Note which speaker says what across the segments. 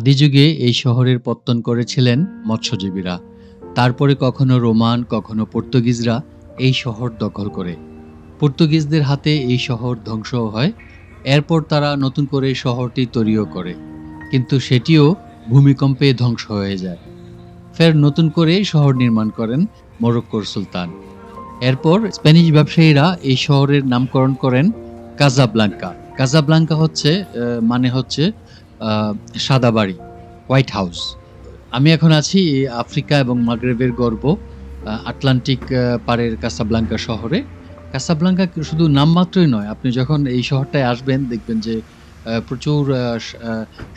Speaker 1: আদিযুগে এই শহরের পত্তন করেছিলেন মৎস্যজীবীরা। তারপরে কখনো রোমান, কখনো পর্তুগিজরা এই শহর দখল করে। পর্তুগিজদের হাতে এই শহর ধ্বংস হয়। এরপর তারা নতুন করে শহরটি তৈরিও করে। কিন্তু সেটিও ভূমিকম্পে ধ্বংস হয়ে যায়। ফের নতুন করে শহর নির্মাণ করেন মরক্কোর সুলতান। এরপর স্প্যানিশ ব্যবসায়ীরা এই শহরের নামকরণ করেন কাজাব্লাঙ্কা। কাজাব্লাঙ্কা হচ্ছে মানে হচ্ছে সাদা বাড়ি হোয়াইট হাউস। আমি এখন আছি আফ্রিকা এবং মাগরেবের গর্ব আটলান্টিক পাড়ের কাসাব্লাঙ্কা শহরে। কাসাব্লাঙ্কা শুধু নামমাত্রই নয়, আপনি যখন এই শহরটায় আসবেন, দেখবেন যে প্রচুর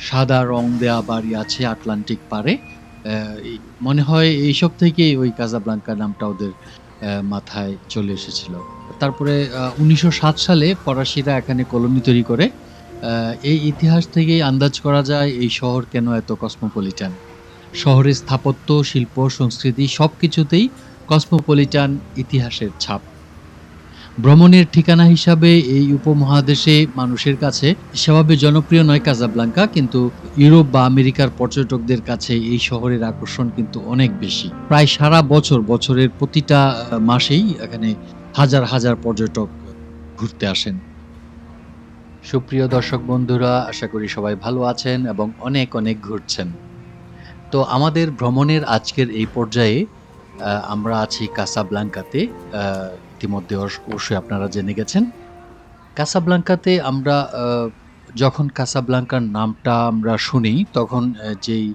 Speaker 1: সাদা রং দেয়া বাড়ি আছে আটলান্টিক পাড়ে। মনে হয় এইসব থেকেই ওই কাজাব্লাঙ্কা নামটা ওদের মাথায় চলে এসেছিল। তারপরে উনিশশো সাত সালে ফরাসিরা এখানে কলোনি তৈরি করে। এই ইতিহাস থেকেই আন্দাজ করা যায় এই শহর কেন এত কসমোপলিটান? শহরের স্থাপত্য, শিল্প, সংস্কৃতি সব কিছুতেই কসমোপলিটান ইতিহাসের ছাপ। ভ্রমণের ঠিকানা হিসাবে এই উপমহাদেশে মানুষের কাছে সেভাবে জনপ্রিয় নয় কাজাবলাঙ্কা, কিন্তু ইউরোপ বা আমেরিকার পর্যটকদের কাছে এই শহরের আকর্ষণ কিন্তু অনেক বেশি। প্রায় সারা বছর, বছরের প্রতিটা মাসেই এখানে হাজার হাজার পর্যটক ঘুরতে আসেন। সুপ্রিয় দর্শক বন্ধুরা, আশা করি সবাই ভালো আছেন এবং অনেক অনেক ঘুরছেন। তো আমাদের ভ্রমণের আজকের এই পর্যায়ে আমরা আছি কাসাব্লাঙ্কাতে। ইতিমধ্যে অবশ্যই আপনারা জেনে গেছেন। কাসাব্লাঙ্কাতে আমরা যখন কাসাব্লাঙ্কার নামটা আমরা শুনি, তখন যেই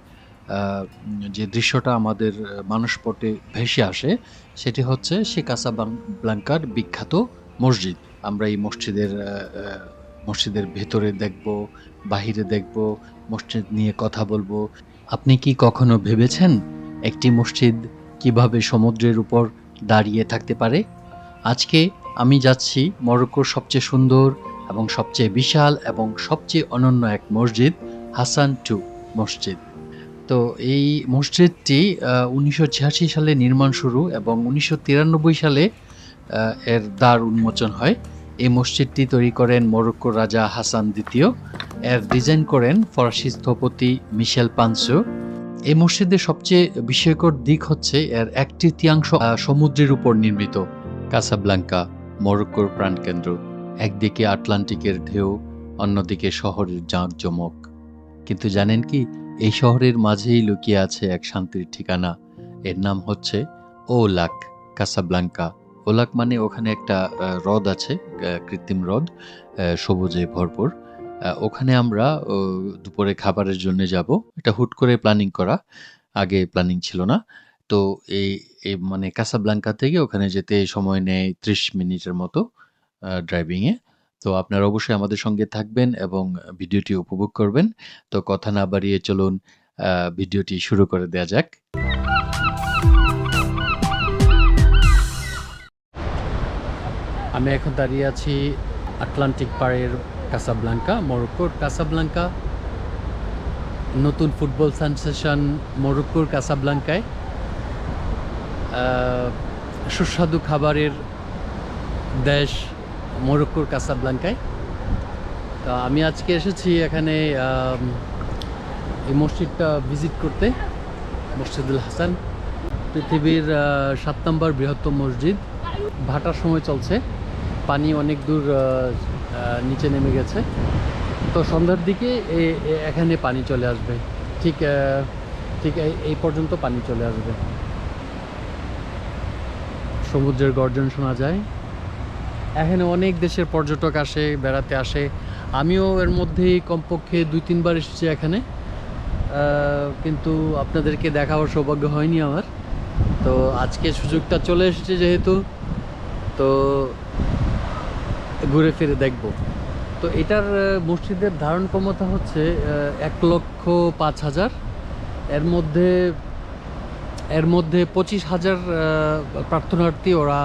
Speaker 1: যে দৃশ্যটা আমাদের মানসপটে ভেসে আসে, সেটি হচ্ছে সে কাসাব্লাঙ্কার বিখ্যাত মসজিদ। আমরা এই মসজিদের মসজিদের ভেতরে দেখব, বাহিরে দেখব, মসজিদ নিয়ে কথা বলব। আপনি কি কখনো ভেবেছেন একটি মসজিদ কীভাবে সমুদ্রের উপর দাঁড়িয়ে থাকতে পারে? আজকে আমি যাচ্ছি মরক্কোর সবচেয়ে সুন্দর এবং সবচেয়ে বিশাল এবং সবচেয়ে অনন্য এক মসজিদ, হাসান টু মসজিদ। তো এই মসজিদটি উনিশশো ছিয়াশি সালে নির্মাণ শুরু এবং উনিশশো তিরানব্বই সালে এর দ্বার উন্মোচন হয়। এই মসজিদটি তৈরি করেন মরক্কোর রাজা হাসান দ্বিতীয় এর ডিজাইন করেন ফরাসি স্থপতি মিশেল পানসো এই মসজিদের সবচেয়ে বিস্ময়কর দিক হচ্ছে এর এক তৃতীয়াংশ সমুদ্রের উপর নির্মিত, কাসাব্লাঙ্কা, মরক্কোর প্রাণকেন্দ্র। একদিকে আটলান্টিকের ঢেউ, অন্যদিকে শহরের জাঁকজমক কিন্তু জানেন কি, এই শহরের মাঝেই লুকিয়ে আছে এক শান্তির ঠিকানা। এর নাম হচ্ছে ওলাক, কাসাব্লাঙ্কা। ওলাক মানে ওখানে একটা হ্রদ আছে কৃত্রিম হ্রদ সবুজে ভরপুর। ওখানে আমরা দুপুরে খাবারের জন্য যাব। এটা হুট করে প্ল্যানিং করা, আগে প্ল্যানিং ছিল না। তো এই মানে কাসাব্লাঙ্কা থেকে ওখানে যেতে সময় নেয় ত্রিশ মিনিটের মতো ড্রাইভিংয়ে তো আপনারা অবশ্যই আমাদের সঙ্গে থাকবেন এবং ভিডিওটি উপভোগ করবেন। তো কথা না বাড়িয়ে চলুন ভিডিওটি শুরু করে দেওয়া যাক। আমি এখন দাঁড়িয়ে আছি আটলান্টিক পাড়ের কাসাব্লাঙ্কা, মরক্কোর কাসাব্লাঙ্কা। নতুন ফুটবল সেন্সেশন মরক্কোর কাসাব্লাঙ্কায়। সুস্বাদু খাবারের দেশ মরক্কোর কাসাব্লাঙ্কায়। তো আমি আজকে এসেছি এখানে এই মসজিদটা ভিজিট করতে, মসজিদুল হাসান। পৃথিবীর সাত নম্বর বৃহত্তম মসজিদ। ভাটার সময় চলছে। পানি অনেক দূর নিচে নেমে গেছে। তো সন্ধ্যার দিকে এখানে পানি চলে আসবে। ঠিক ঠিক এই- পর্যন্ত পানি চলে আসবে। সমুদ্রের গর্জন শোনা যায়। এখানে অনেক দেশের পর্যটক আসে, বেড়াতে আসে। আমিও এর মধ্যেই কমপক্ষে দুই, তিনবার এসেছি এখানে। কিন্তু আপনাদেরকে দেখাবার সৌভাগ্য হয়নি আমার। তো আজকে সুযোগটা চলে এসেছে যেহেতু। তো ঘুরে ফিরে দেখব। তো এটার মসজিদের ধারণ ক্ষমতা হচ্ছে এক লক্ষ পাঁচ হাজার। এর মধ্যে এর মধ্যে পঁচিশ হাজার প্রার্থনার্থী ওরা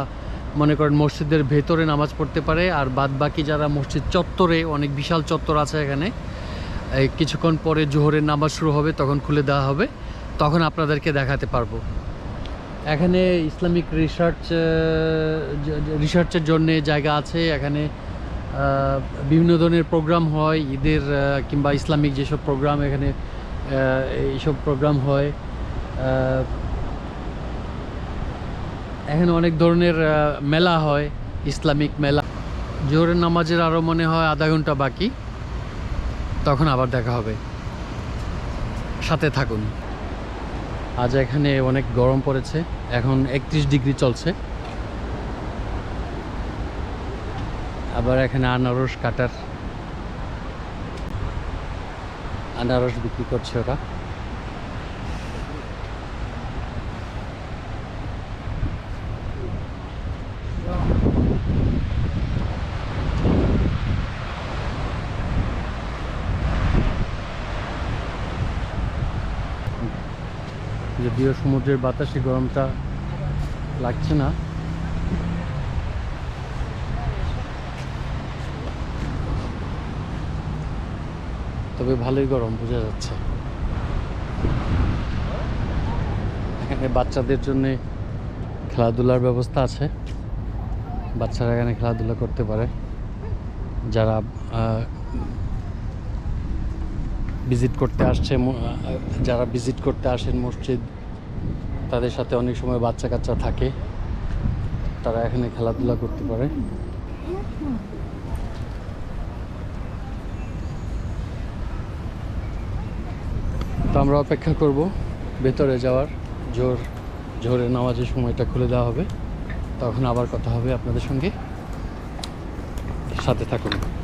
Speaker 1: মনে করেন মসজিদের ভেতরে নামাজ পড়তে পারে, আর বাদ বাকি যারা মসজিদ চত্বরে, অনেক বিশাল চত্বর আছে এখানে কিছুক্ষণ পরে জোহরের নামাজ শুরু হবে, তখন খুলে দেওয়া হবে, তখন আপনাদেরকে দেখাতে পারব। এখানে ইসলামিক রিসার্চ রিসার্চের জন্য জায়গা আছে। এখানে বিভিন্ন ধরনের প্রোগ্রাম হয়, ঈদের কিংবা ইসলামিক যেসব প্রোগ্রাম এখানে
Speaker 2: এইসব প্রোগ্রাম হয়। এখানে অনেক ধরনের মেলা হয়, ইসলামিক মেলা। জোহরের নামাজের আরও মনে হয় আধা ঘণ্টা বাকি। তখন আবার দেখা হবে। সাথে থাকুন। আজ এখানে অনেক গরম পড়েছে। এখন একত্রিশ ডিগ্রি চলছে। আবার এখানে আনারস কাটার আনারস বিক্রি করছে ওরা। যদিও সমুদ্রের বাতাসে গরমটা লাগছে না। তবে ভালোই গরম, বোঝা যাচ্ছে। এখানে বাচ্চাদের জন্য খেলাধুলার ব্যবস্থা আছে। বাচ্চারা এখানে খেলাধুলা করতে পারে। যারা ভিজিট করতে আসছে যারা ভিজিট করতে আসেন মসজিদ তাদের সাথে অনেক সময় বাচ্চা কাচ্চা থাকে। তারা এখানে খেলাধুলা করতে পারে। তো আমরা অপেক্ষা করব ভেতরে যাওয়ার। জোর, জোরে নামাজের সময়টা খুলে দেওয়া হবে। তখন আবার কথা হবে আপনাদের সঙ্গে। সাথে থাকুন।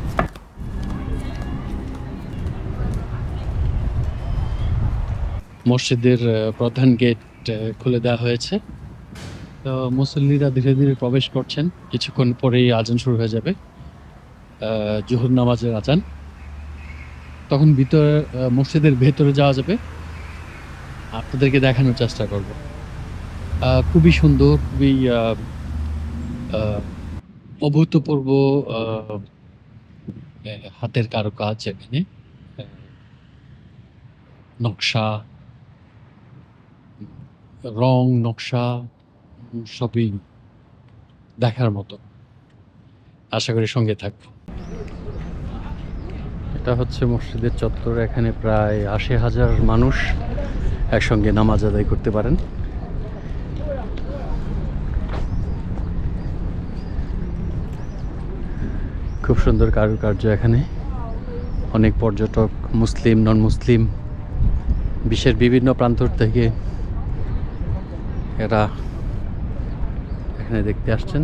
Speaker 2: মসজিদের প্রধান গেট খুলে দেওয়া হয়েছে। তো মুসল্লিরা ধীরে ধীরে প্রবেশ করছেন। কিছুক্ষণ পরেই আজান শুরু হয়ে যাবে জোহর নামাজের আজান। তখন ভিতরে মসজিদের ভেতরে যাওয়া যাবে। আপনাদেরকে দেখানোর চেষ্টা করব। খুবই সুন্দর, খুবই অভূতপূর্ব হাতের কারুকাজ এখানে। নকশা রং, নকশা সবই দেখার মতো। আশা করি সঙ্গে থাকব। এটা হচ্ছে মসজিদের চত্বর, এখানে প্রায় আশি হাজার মানুষ একসঙ্গে নামাজ আদায় করতে পারেন। খুব সুন্দর কারুকার্য এখানে। অনেক পর্যটক, মুসলিম নন মুসলিম বিশ্বের বিভিন্ন প্রান্ত থেকে এরা এখানে দেখতে আসছেন।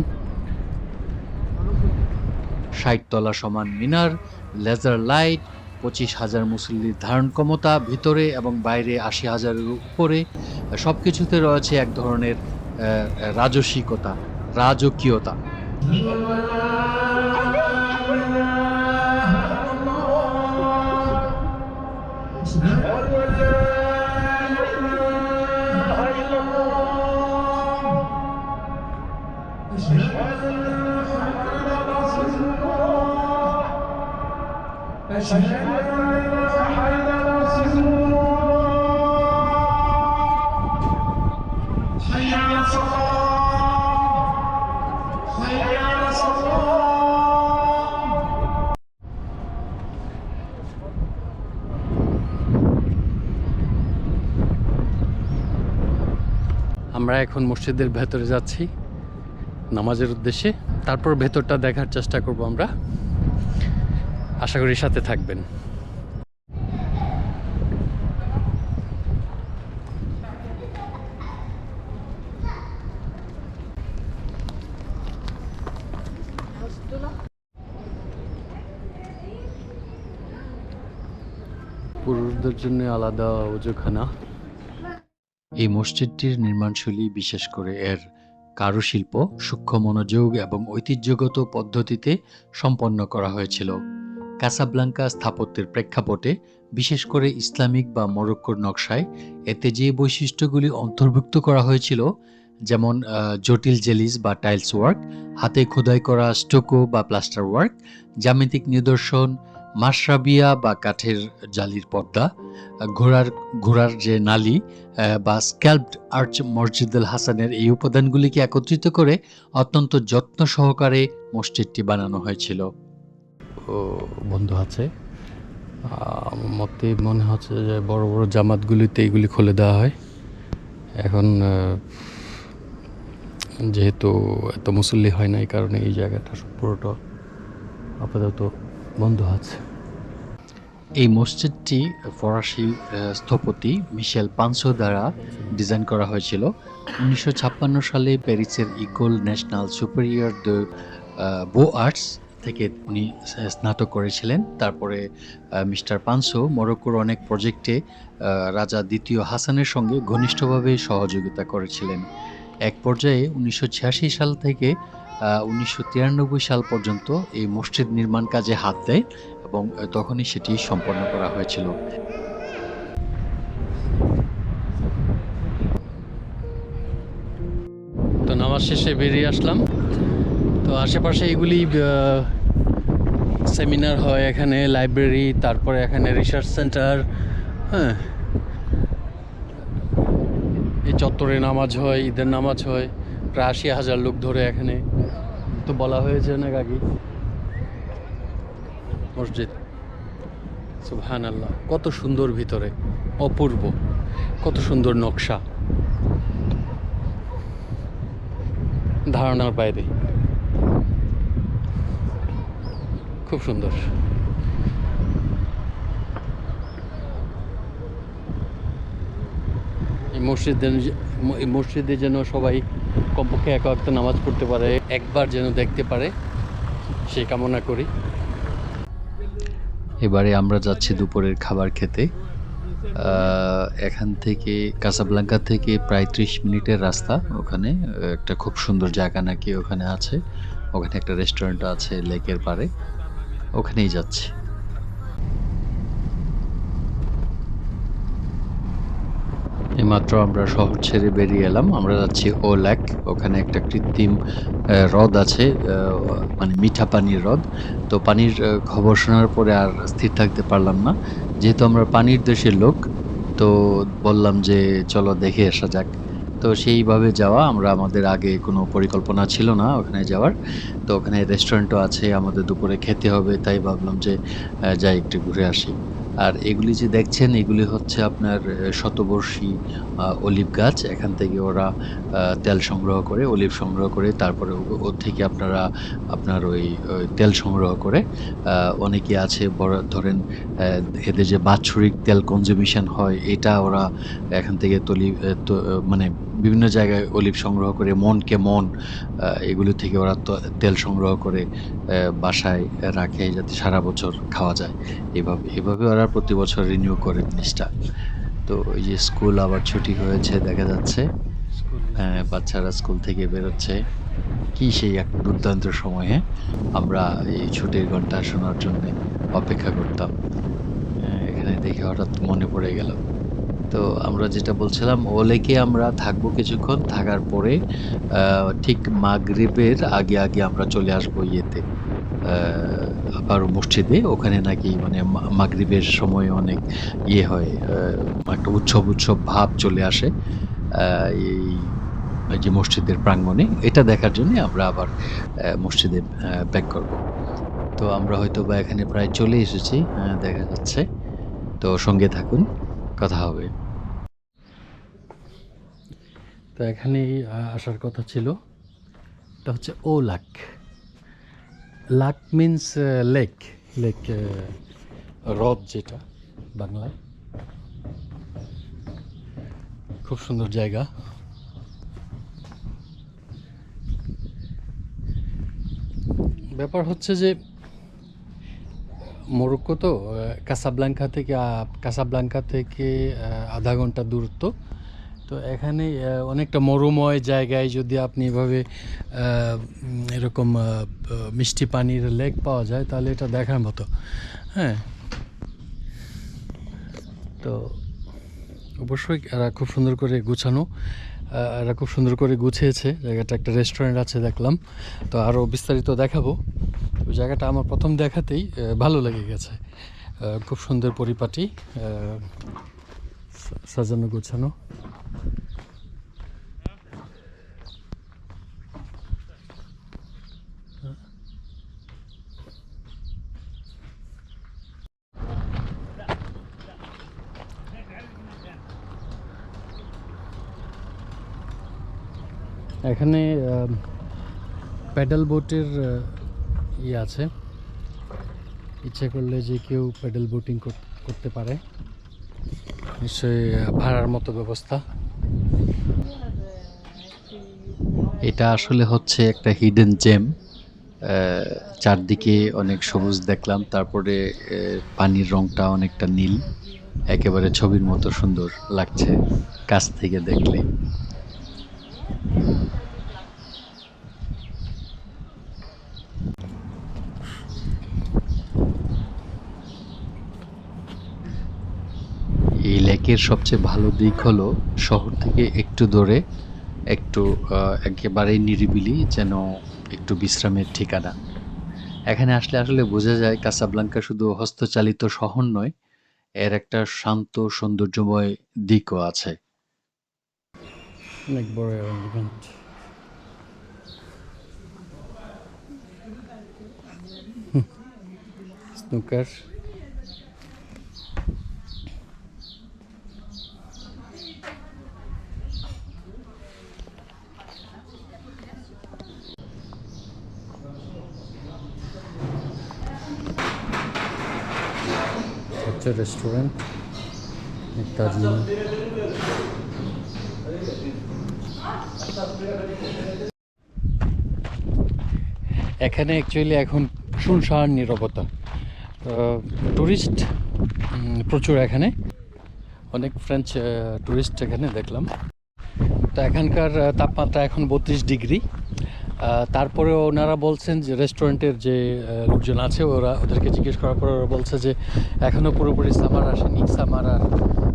Speaker 2: ষাট তলা সমান মিনার লেজার লাইট পঁচিশ হাজার মুসল্লির ধারণ ক্ষমতা, ভিতরে এবং বাইরে আশি হাজারের উপরে। সব কিছুতে রয়েছে এক ধরনের রাজসিকতা, রাজকীয়তা। আমরা এখন মসজিদের ভেতরে যাচ্ছি নামাজের উদ্দেশ্যে। তারপর ভেতরটা দেখার চেষ্টা করব আমরা। আশা করি সাথে থাকবেন। পুরুষদের জন্য আলাদা উজুখানা এই মসজিদটির নির্মাণশৈলী বিশেষ করে এর কারুশিল্প সূক্ষ্ম মনোযোগ এবং ঐতিহ্যগত পদ্ধতিতে সম্পন্ন করা হয়েছিল। কাসাব্লাঙ্কা স্থাপত্যের প্রেক্ষাপটে, বিশেষ করে ইসলামিক বা মরক্কোর নকশায়, এতে যে বৈশিষ্ট্যগুলি অন্তর্ভুক্ত করা হয়েছিল, যেমন জটিল জেলিস বা টাইলস ওয়ার্ক, হাতে খোদাই করা স্টোকো বা প্লাস্টার ওয়ার্ক, জ্যামিতিক নিদর্শন, মাশরাবিয়া বা কাঠের জালির পর্দা, ঘোড়ার ঘোড়ার যে নালি বা স্ক্যাল্পড আর্চ মসজিদুল হাসানের এই উপাদানগুলিকে একত্রিত করে অত্যন্ত যত্ন সহকারে মসজিদটি বানানো হয়েছিল। বন্ধু আছে। মতে মনে হচ্ছে যে বড় বড় জামাতগুলিতে এগুলি খুলে দেওয়া হয়। এখন যেহেতু এত মুসল্লি হয় না, এই কারণে এই জায়গাটা পুরোটা আপাতত বন্ধ আছে।
Speaker 1: এই মসজিদটি ফরাসি স্থপতি মিশেল পানসো দ্বারা ডিজাইন করা হয়েছিল। উনিশশো ছাপ্পান্ন সালে প্যারিসের ইকোল ন্যাশনাল সুপেরিয়র দ্য বো আর্টস থেকে উনি স্নাতক করেছিলেন। তারপরে মিস্টার পানসো মরক্কোর অনেক প্রজেক্টে রাজা দ্বিতীয় হাসানের সঙ্গে ঘনিষ্ঠভাবে সহযোগিতা করেছিলেন। এক পর্যায়ে উনিশশো ছিয়াশি সাল থেকে উনিশশো তিরানব্বই সাল পর্যন্ত এই মসজিদ নির্মাণ কাজে হাত দেয় এবং তখনই সেটি সম্পন্ন করা হয়েছিল।
Speaker 2: তো নামাজ শেষে বেরিয়ে আসলাম। তো আশেপাশে এগুলি সেমিনার হয় এখানে লাইব্রেরি তারপরে এখানে রিসার্চ সেন্টার হ্যাঁ। এই চত্বরে নামাজ হয়, ঈদের নামাজ হয়, প্রায় আশি হাজার লোক ধরে এখানে। তো বলা হয়েছে অনেক আগে মসজিদ। সুবহান আল্লাহ কত সুন্দর ভিতরে, অপূর্ব, কত সুন্দর নকশা। ধারণার বাইরে। খুব সুন্দর। এই মসজিদে যেন সবাই কমপক্ষে এক একটা নামাজ পড়তে পারে, একবার যেন দেখতে পারে সেই কামনা করি।
Speaker 1: এবারে আমরা যাচ্ছি দুপুরের খাবার খেতে। এখান থেকে কাসাবলাঙ্কা থেকে প্রায় ত্রিশ মিনিটের রাস্তা ওখানে। একটা খুব সুন্দর জায়গা নাকি ওখানে আছে। ওখানে একটা রেস্টুরেন্ট আছে লেকের পাড়ে। ওখানেই যাচ্ছি। এইমাত্র আমরা শহর ছেড়ে বেরিয়ে এলাম। আমরা যাচ্ছি ও লেক ওখানে একটা কৃত্রিম হ্রদ আছে মানে মিঠা পানির হ্রদ। তো পানির খবর শোনার পরে আর স্থির থাকতে পারলাম না। যেহেতু আমরা পানির দেশের লোক, তো বললাম যে চলো দেখে আসা যাক। তো সেইভাবে যাওয়া, আমরা আমাদের আগে কোনো পরিকল্পনা ছিল না ওখানে যাওয়ার। তো ওখানে রেস্টুরেন্টও আছে, আমাদের দুপুরে খেতে হবে, তাই ভাবলাম যে যাই একটু ঘুরে আসি। আর এগুলি যে দেখছেন, এগুলি হচ্ছে আপনার শতবর্ষী অলিভ গাছ। এখান থেকে ওরা তেল সংগ্রহ করে, অলিভ সংগ্রহ করে, তারপরে ওর থেকে আপনারা আপনার ওই তেল সংগ্রহ করে অনেকে আছে বড়, ধরেন এদের যে বাৎসরিক তেল কনজিউমিশন হয়, এটা ওরা এখান থেকে তলি মানে বিভিন্ন জায়গায় অলিভ সংগ্রহ করে মনকে মন এগুলো থেকে ওরা তো- তেল সংগ্রহ করে বাসায় রাখে যাতে সারা বছর খাওয়া যায়। এভাবে এভাবে ওরা প্রতি বছর রিনিউ করে জিনিসটা। তো এই যে স্কুল আবার ছুটি হয়েছে দেখা যাচ্ছে। হ্যাঁ, বাচ্চারা স্কুল থেকে বেরোচ্ছে। কি সেই এক দুর্দান্ত সময়ে আমরা এই ছুটির ঘণ্টা শোনার জন্য অপেক্ষা করতাম। হ্যাঁ, এখানে দেখে হঠাৎ মনে পড়ে গেল। তো আমরা যেটা বলছিলাম ও লেকে আমরা থাকব কিছুক্ষণ, থাকার পরে ঠিক মাগরিবের আগে আগে আমরা চলে আসব ইয়েতে আবার মসজিদে। ওখানে নাকি মানে মাগরিবের সময় অনেক ইয়ে হয় একটা উৎসব উৎসব ভাব চলে আসে এই যে মসজিদের প্রাঙ্গণে। এটা দেখার জন্য আমরা আবার মসজিদে ব্যাক করব। তো আমরা হয়তো বা এখানে প্রায় চলে এসেছি দেখা যাচ্ছে। তো সঙ্গে থাকুন। কথা হবে।
Speaker 2: তো এখানেই আসার কথা ছিল। এটা হচ্ছে ও lac lac means lake lake হ্রদ যেটা বাংলায়। খুব সুন্দর জায়গা। ব্যাপার হচ্ছে যে মোরক্কো তো কাসাবলাঙ্কা থেকে কাসাবলাঙ্কা থেকে আধা ঘণ্টা দূরত্ব। তো এখানে অনেকটা মরুময় জায়গায় যদি আপনি এভাবে এরকম মিষ্টি পানির লেক পাওয়া যায়, তাহলে এটা দেখার মতো। হ্যাঁ। তো অবশ্যই এরা খুব সুন্দর করে গুছানো। এরা খুব সুন্দর করে গুছিয়েছে। জায়গাটা একটা রেস্টুরেন্ট আছে দেখলাম। তো আরও বিস্তারিত দেখাবো। তো জায়গাটা আমার প্রথম দেখাতেই ভালো লেগে গেছে। খুব সুন্দর পরিপাটি সাজানো গোছানো। এখানে প্যাডেল বোটের ইয়ে আছে। ইচ্ছে করলে যে কেউ প্যাডেল বোটিং করতে পারে। নিশ্চয়ই ভাড়ার মতো ব্যবস্থা।
Speaker 1: এটা আসলে হচ্ছে একটা হিডেন জেম চারদিকে অনেক সবুজ দেখলাম, তারপরে পানির রংটা অনেকটা নীল। একেবারে ছবির মতো সুন্দর লাগছে, কাছ থেকে দেখলে। এই লেকের সবচেয়ে ভালো দিক হলো শহর থেকে একটু দূরে, একটু একেবারেই নিরিবিলি যেন একটু বিশ্রামের ঠিকানা। এখানে আসলে আসলে বোঝা যায় কাসাবলাঙ্কা শুধু হস্তচালিত শহর নয়, এর একটা শান্ত সৌন্দর্যময় দিকও আছে।
Speaker 2: অনেক বড় হচ্ছে রেস্টুরেন্ট দার্জিলিং এখানে অ্যাকচুয়ালি এখন শুনশান নিরবতা টুরিস্ট প্রচুর এখানে। অনেক ফ্রেঞ্চ টুরিস্ট এখানে দেখলাম। তো এখানকার তাপমাত্রা এখন বত্রিশ ডিগ্রি। তারপরে ওনারা বলছেন যে রেস্টুরেন্টের যে লোকজন আছে, ওরা ওদেরকে জিজ্ঞেস করার পর ওরা বলছে যে এখনও পুরোপুরি সামার আসেনি সামার আর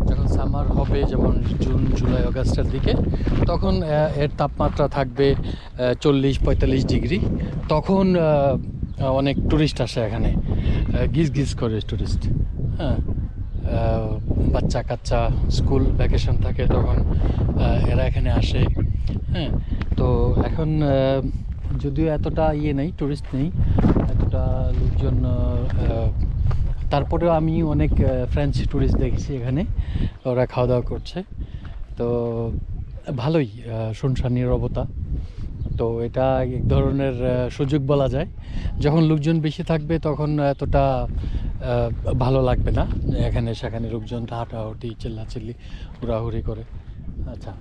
Speaker 2: যখন সামার হবে, যেমন জুন জুলাই আগস্টের দিকে, তখন এর তাপমাত্রা থাকবে চল্লিশ, পঁয়তাল্লিশ ডিগ্রি। তখন অনেক টুরিস্ট আসে এখানে। গিজ গিজ করে টুরিস্ট হ্যাঁ। বাচ্চা কাচ্চা স্কুল ভ্যাকেশন থাকে তখন এরা এখানে আসে। হ্যাঁ। তো এখন যদিও এতটা ইয়ে নেই টুরিস্ট নেই, এতটা লোকজন তারপরেও আমি অনেক ফ্রেঞ্চ টুরিস্ট দেখেছি এখানে, ওরা খাওয়া দাওয়া করছে। তো ভালোই শুনশান নিরবতা তো এটা এক ধরনের সুযোগ বলা যায়। যখন লোকজন বেশি থাকবে তখন এতটা ভালো লাগবে না। এখানে সেখানে লোকজন হাঁটাহাঁটি, চিল্লাচিল্লি, হুড়াহুড়ি করে। আচ্ছা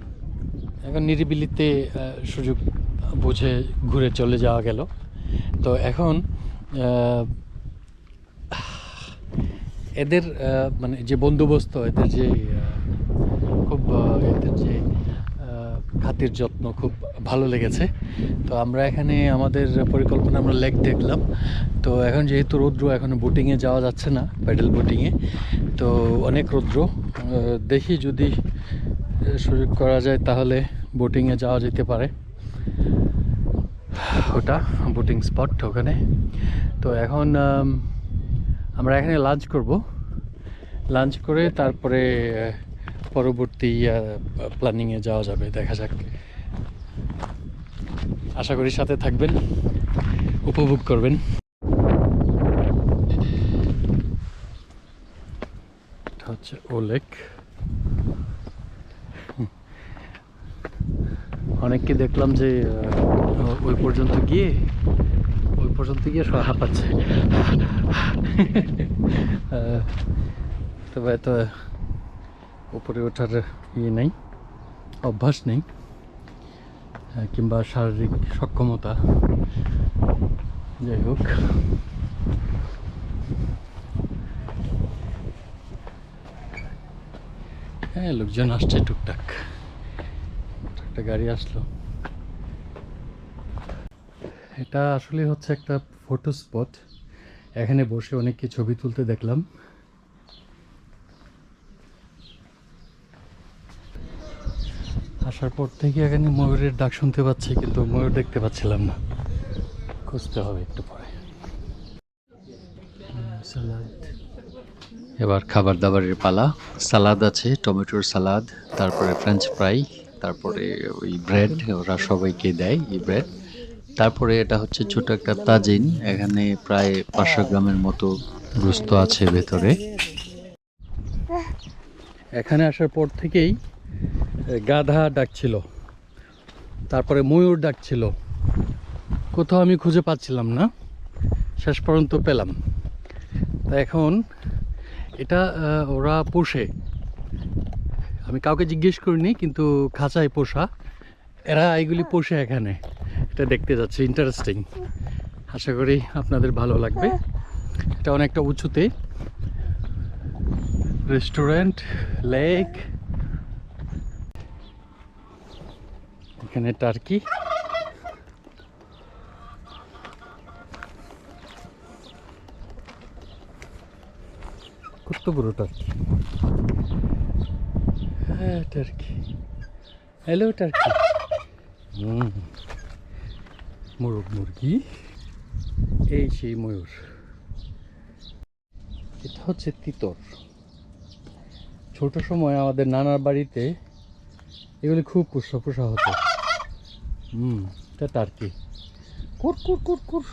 Speaker 2: এখন নিরিবিলিতে সুযোগ বুঝে ঘুরে চলে যাওয়া গেল। তো এখন এদের মানে যে বন্দোবস্ত, এদের যে খুব এদের যে খাতির যত্ন খুব ভালো লেগেছে। তো আমরা এখানে আমাদের পরিকল্পনা, আমরা লেক দেখলাম। তো এখন যেহেতু রৌদ্র এখন বোটিংয়ে যাওয়া যাচ্ছে না, প্যাডেল বোটিংয়ে, তো অনেক রৌদ্র। দেখি যদি সুযোগ করা যায় তাহলে বোটিংয়ে যাওয়া যেতে পারে। ওটা বোটিং স্পট ওখানে। তো এখন আমরা এখানে লাঞ্চ করব। লাঞ্চ করে তারপরে পরবর্তী প্ল্যানিংয়ে যাওয়া যাবে, দেখা যাক। আশা করি সাথে থাকবেন, উপভোগ করবেন। হচ্ছে ওলেক অনেককে দেখলাম যে ওই পর্যন্ত গিয়ে, ওই পর্যন্ত গিয়ে সব হাঁপাচ্ছে। তবে এত উপরে ওঠার ইয়ে নেই, অভ্যাস নেই কিংবা শারীরিক সক্ষমতা। যাই হোক। হ্যাঁ লোকজন আসছে টুকটাক। একটা গাড়ি আসলো। এটা আসলে হচ্ছে একটা ফটো স্পট এখানে বসে অনেককে ছবি তুলতে দেখলাম। আসার পর থেকে এখানে ময়ূরের ডাক শুনতে পাচ্ছি, কিন্তু ময়ূর দেখতে পাচ্ছিলাম না। খুঁজতে হবে একটু পরে।
Speaker 1: এবার খাবার দাবারের পালা। সালাদ আছে, টমেটোর সালাদ, তারপরে ফ্রেঞ্চ ফ্রাই তারপরে ওই ব্রেড ওরা সবাইকে দেয়, এই ব্রেড তারপরে এটা হচ্ছে ছোট একটা তাজিন, এখানে প্রায় পাঁচশো গ্রামের মতো গুস্ত আছে ভেতরে।
Speaker 2: এখানে আসার পর থেকেই গাধা ডাকছিল। তারপরে ময়ূর ডাকছিল। কোথাও আমি খুঁজে পাচ্ছিলাম না, শেষ পর্যন্ত পেলাম। তা এখন এটা ওরা পোষে। আমি কাউকে জিজ্ঞেস করিনি, কিন্তু খাঁচায় পোষা, এরা এগুলি পোষে এখানে। এটা দেখতে যাচ্ছে ইন্টারেস্টিং আশা করি আপনাদের ভালো লাগবে। এটা অনেকটা উঁচুতে। রেস্টুরেন্ট লেক এখানে টার্কি কত বড় টার্কি হ্যাঁ টার্কি হ্যালো টার্কি মোরগ মুরগি। এই সেই ময়ূর। এটা হচ্ছে তিতর। ছোট সময় আমাদের নানার বাড়িতে এগুলি খুব পোষা পোষা হতো। হুম, এটা টার্কি কুর কুর কুর কুর।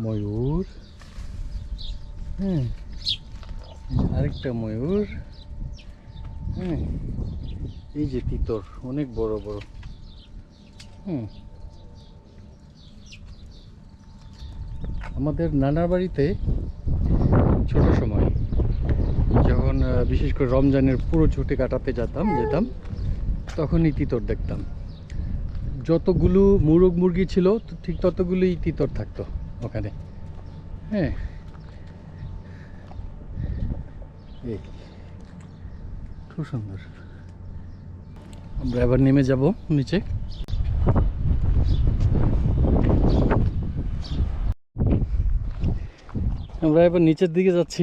Speaker 2: ময়ূর। হ্যাঁ আরেকটা ময়ূর। হ্যাঁ এই যে তিতর অনেক বড় বড়। হুম। আমাদের নানার বাড়িতে ছোট সময়, যখন বিশেষ করে রমজানের পুরো ছুটি কাটাতে যেতাম যেতাম, তখনই তিতর দেখতাম। যতগুলো মুরগ মুরগি ছিল ঠিক ততগুলোই তিতর থাকতো ওখানে। হ্যাঁ। এই। খুব সুন্দর। আমরা এবার নেমে যাব নিচে। আমরা এবার নিচের দিকে যাচ্ছি,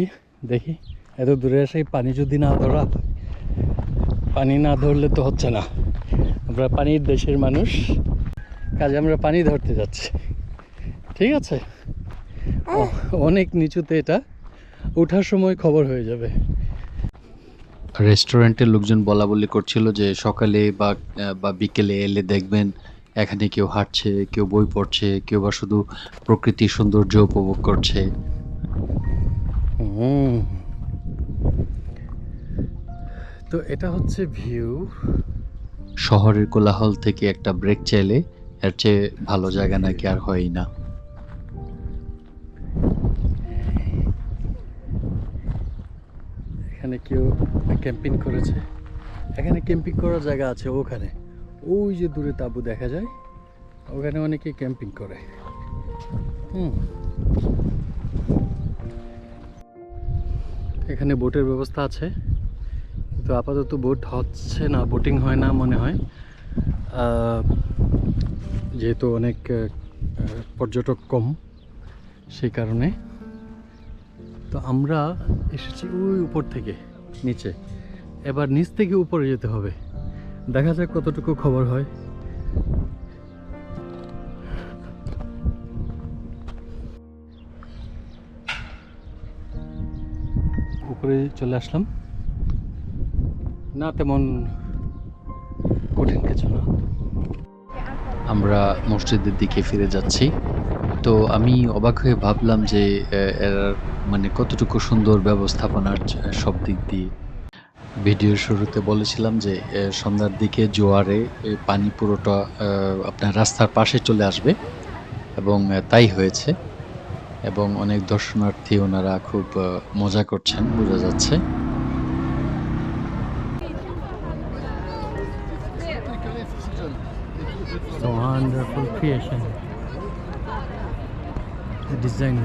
Speaker 2: দেখি। এত দূরে এসে পানি যদি না ধরা পানি না ধরলে তো হচ্ছে না। আমরা পানির দেশের মানুষ। কাজে আমরা পানি ধরতে যাচ্ছি। ঠিক আছে? অনেক নিচুতে এটা। ওঠার সময় খবর হয়ে যাবে।
Speaker 1: রেস্টুরেন্টের লোকজন বলা বলি করছিল যে সকালে বা বা বিকেলে এলে দেখবেন এখানে কেউ হাঁটছে কেউ বই পড়ছে কেউ বা শুধু প্রকৃতির সৌন্দর্য উপভোগ করছে।
Speaker 2: তো এটা হচ্ছে ভিউ।
Speaker 1: শহরের কোলাহল থেকে একটা ব্রেক চাইলে এর চেয়ে ভালো জায়গা নাকি আর হয়ই না।
Speaker 2: কেউ ক্যাম্পিং করেছে। এখানে ক্যাম্পিং করার জায়গা আছে ওখানে। ওই যে দূরে তাঁবু দেখা যায়, ওখানে অনেকে ক্যাম্পিং করে। হুম। এখানে বোটের ব্যবস্থা আছে। তো আপাতত বোট হচ্ছে না, বোটিং হয় না মনে হয়। যেহেতু অনেক পর্যটক কম সেই কারণে। তো আমরা এসেছি ওই উপর থেকে। নিচে। এবার নিচ থেকে উপরে যেতে হবে। দেখা যাক কতটুকু খবর হয়। উপরে চলে আসলাম। না তেমন কঠিন কিছু না।
Speaker 1: আমরা মসজিদের দিকে ফিরে যাচ্ছি। তো আমি অবাক হয়ে ভাবলাম যে এর মানে কতটুকু সুন্দর ব্যবস্থাপনার সব দিক দিয়ে। ভিডিওর শুরুতে বলেছিলাম যে সন্ধ্যার দিকে জোয়ারে পানি পুরোটা আপনার রাস্তার পাশে চলে আসবে এবং তাই হয়েছে। এবং অনেক দর্শনার্থী ওনারা খুব মজা করছেন, বোঝা যাচ্ছে।
Speaker 2: Wonderful creation. The design.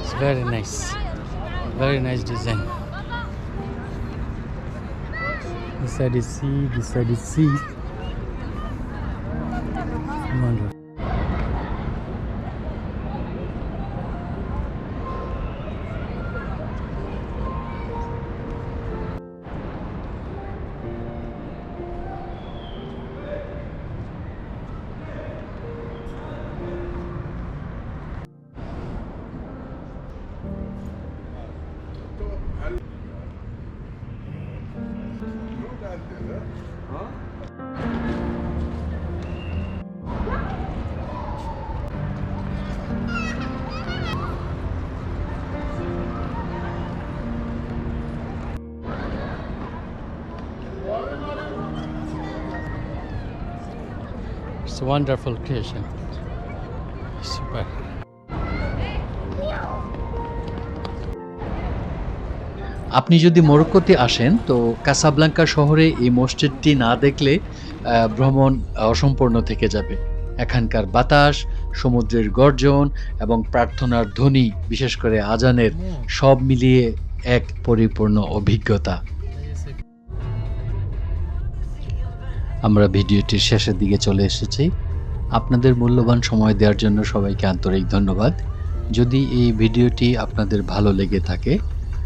Speaker 2: It's very nice. Very nice design. This side is sea, this side is sea. It's a wonderful creation. Super.
Speaker 1: আপনি যদি মরক্কোতে আসেন, তো কাসাবলাঙ্কা শহরে এই মসজিদটি না দেখলে ভ্রমণ অসম্পূর্ণ থেকে যাবে এখানকার বাতাস, সমুদ্রের গর্জন এবং প্রার্থনার ধ্বনি, বিশেষ করে আজানের, সব মিলিয়ে এক পরিপূর্ণ অভিজ্ঞতা আমরা ভিডিওটির শেষের দিকে চলে এসেছি। আপনাদের মূল্যবান সময় দেওয়ার জন্য সবাইকে আন্তরিক ধন্যবাদ। যদি এই ভিডিওটি আপনাদের ভালো লেগে থাকে,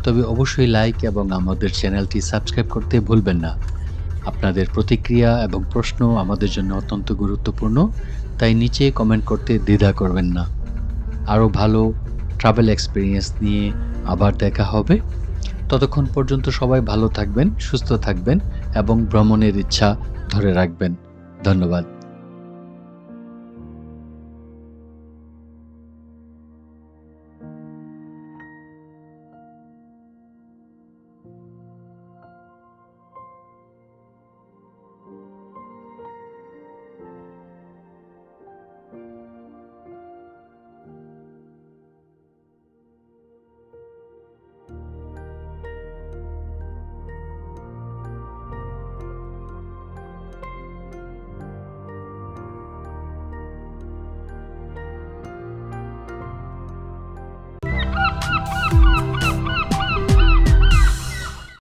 Speaker 1: তবে অবশ্যই লাইক এবং আমাদের চ্যানেলটি সাবস্ক্রাইব করতে ভুলবেন না। আপনাদের প্রতিক্রিয়া এবং প্রশ্ন আমাদের জন্য অত্যন্ত গুরুত্বপূর্ণ, তাই নিচে কমেন্ট করতে দ্বিধা করবেন না। আরও ভালো ট্রাভেল এক্সপিরিয়েন্স নিয়ে আবার দেখা হবে। ততক্ষণ পর্যন্ত সবাই ভালো থাকবেন, সুস্থ থাকবেন এবং ভ্রমণের ইচ্ছা ধরে রাখবেন। ধন্যবাদ।